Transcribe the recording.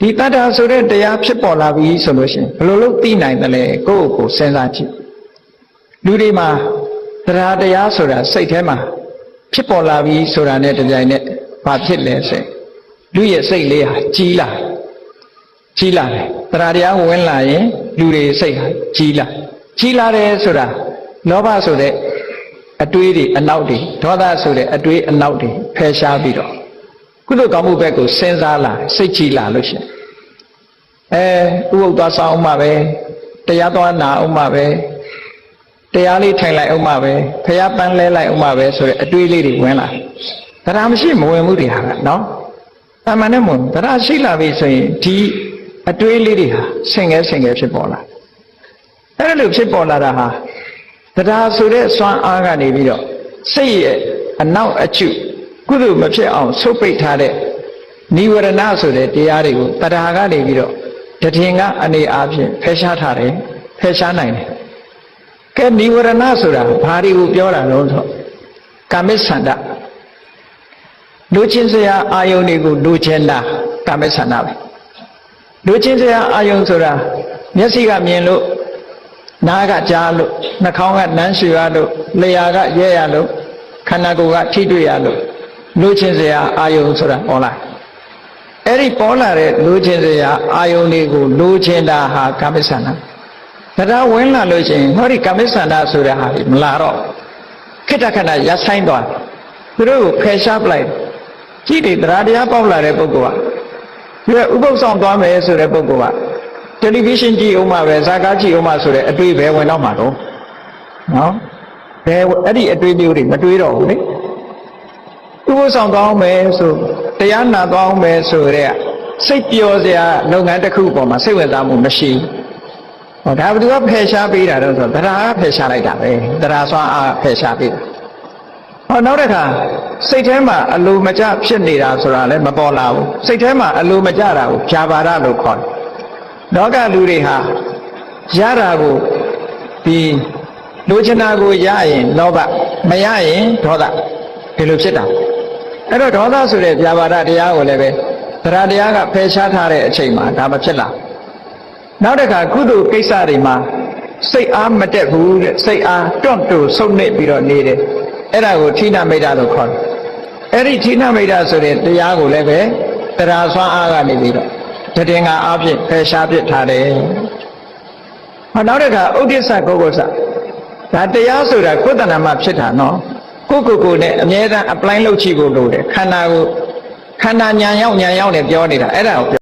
ဒီတတ္တာဆိုတဲ့တရားဖြစ်ပေါ်လာပြီဆိုလို့ရှိရင်ဘယ်လိုလုပ်သိနိုင်တယ်လဲကိုယ့်ကိုယ်စဉ်းစားကြည့်လူတွေမှာတရားတရားဆိုတာစိတ်ထဲမှာဖြစ်ပေါ်လာပြီဆိုတာနဲ့တပြိုင်နက်ဘာဖြစ်လဲဆိုရင်လူရဲ့စိတ်လေးဟာကြီးလာကြီးလာတယ်တရားတရားဝင်လာရင်လူတွေစိတ်ဟာကြီးလာကြီးလာတယ်ဆိုတာလောဘဆိုတဲ့အတွေးတွေအနောက်တွေဒေါသဆိုတဲ့အတွေးအနောက်တွေဖယ်ရှားပြီးတော့ ကုသိုလ်ကောင်းမှုဘက်ကိုစဉ်းစားလာစိတ်ကြီးလာလို့ရှိရင်အဲဥပုပ်သွားဆောင်အောင်မှာပဲတရားသွားနာအောင်မှာပဲတရားလေးထိုင်လိုက်အောင်မှာပဲဖះပန်းလဲလိုက်အောင်မှာပဲဆိုတဲ့အတွေးလေးတွေဝင်လာတရားမရှိမဝင်မှုတွေဟာနော်အမှန်နဲ့မဝင်တရားရှိလာပြီဆိုရင်ဒီအတွေးလေးတွေဟာဆင်ငယ်ဆင်ငယ်ဖြစ်ပေါ်လာအဲ့လိုဖြစ်ပေါ်လာတာဟာတရားဆိုတဲ့စွမ်းအားကနေပြီးတော့စိတ်ရဲ့အနောက်အကျု ကုသိုလ်မဖြစ်အောင်ဆုတ်ပိတ်ထားတဲ့နိဝရဏဆိုတဲ့တရားတွေကိုတရားကနေပြီးတော့တထင်ကအနေအားဖြင့်ဖယ်ရှားထားတယ်ဖယ်ရှားနိုင်တယ်ကဲနိဝရဏဆိုတာဘာတွေကိုပြောတာလဲဆိုကာမိသန္တလူချင်းစရာအာယုန်တွေကိုလူချင်းတာကာမိသန္တပဲလူချင်းစရာအာယုန်ဆိုတာမျက်စိကမြင်လို့နားကကြားလို့နှာခေါင်းကနမ်းရှူရလို့လျှာကရဲရလို့ခန္ဓာကိုယ်ကထိတွေ့ရလို့ လူချင်းစရာအာယုန်ဆိုတာဟောလားအဲ့ဒီပေါ်လာတဲ့လူချင်းစရာအာယုန်တွေကိုလူချင်းတာဟာကာမိသန္တတရားဝင်လာလို့ရှိရင်ဟောဒီကာမိသန္တဆိုတဲ့ဟာဒီမလာတော့ခိတ္တခဏရပ်ဆိုင်သွားသူတို့ကိုဖယ်ရှားပလိုက်ကြည့်တယ်တရားတရားပေါက်လာတဲ့ပုဂ္ဂိုလ်ကဒီဥပုသ်ဆောင်သွားမယ်ဆိုတဲ့ပုဂ္ဂိုလ်ကတယ်လီဗီရှင်းကြည့်အောင်မှပဲဇာကားကြည့်အောင်မှဆိုတဲ့အတွေ့ပဲဝင်တော့မှာတော့နော်ဘယ်အဲ့ဒီအတွေ့မျိုးတွေမတွေးတော့ဘူးလေ ဥပုသ်ဆောင်သွားအောင်မယ်ဆိုတရားနာသွားအောင်မယ်ဆိုတဲ့စိတ်ပျော်စရာလုပ်ငန်းတစ်ခုပေါ်မှာစိတ်ဝင်စားမှုမရှိဘူးဟောဒါဘယ်သူကဖယ်ရှားပေးတာတော့ဆိုတော့တရားကဖယ်ရှားလိုက်တာပဲတရားစွမ်းအားဖယ်ရှားပေးတာဟောနောက်တစ်ခါစိတ်ထဲမှာအလိုမကျဖြစ်နေတာဆိုတာလည်းမပေါ်လာဘူးစိတ်ထဲမှာအလိုမကျတာကိုဖြာပါဒလို့ခေါ်တယ်လောကလူတွေဟာရတာကိုဒီလိုချင်တာကိုရရင်လောဘမရရင်ဒေါသဒီလိုဖြစ်တာ အဲ့တော့ဒေါသဆိုတဲ့ဖြာပါဒတရားကိုလည်းပဲတရားတရားကဖယ်ရှားထားတဲ့အချိန်မှာဒါမဖြစ်လာနောက်တစ်ခါကုသိုလ်ကိစ္စတွေမှာစိတ်အားမတက်ဘူးတဲ့စိတ်အားတွန့်တူဆုတ်နစ်ပြီးတော့နေတယ်အဲ့ဒါကိုဌိနမိတ်တာလို့ခေါ်တယ်အဲ့ဒီဌိနမိတ်တာဆိုတဲ့တရားကိုလည်းပဲတရားဆွမ်းအားကနေပြီးတော့တည်ငါအဖြစ်ဖယ်ရှားပစ်ထားတယ်ဟောနောက်တစ်ခါဥဒိစ္စကုက္ကုစဒါတရားဆိုတာကိုယ်တဏ္ဍာမှာဖြစ်တာနော် ကိုယ့်ကိုယ်ကိုယ်နဲ့အမြဲတမ်း apply လုပ်ချီဖို့လိုတယ်ခန္ဓာကိုခန္ဓာညာရောက်ညာရောက်နဲ့ပြောနေတာအဲ့ဒါကို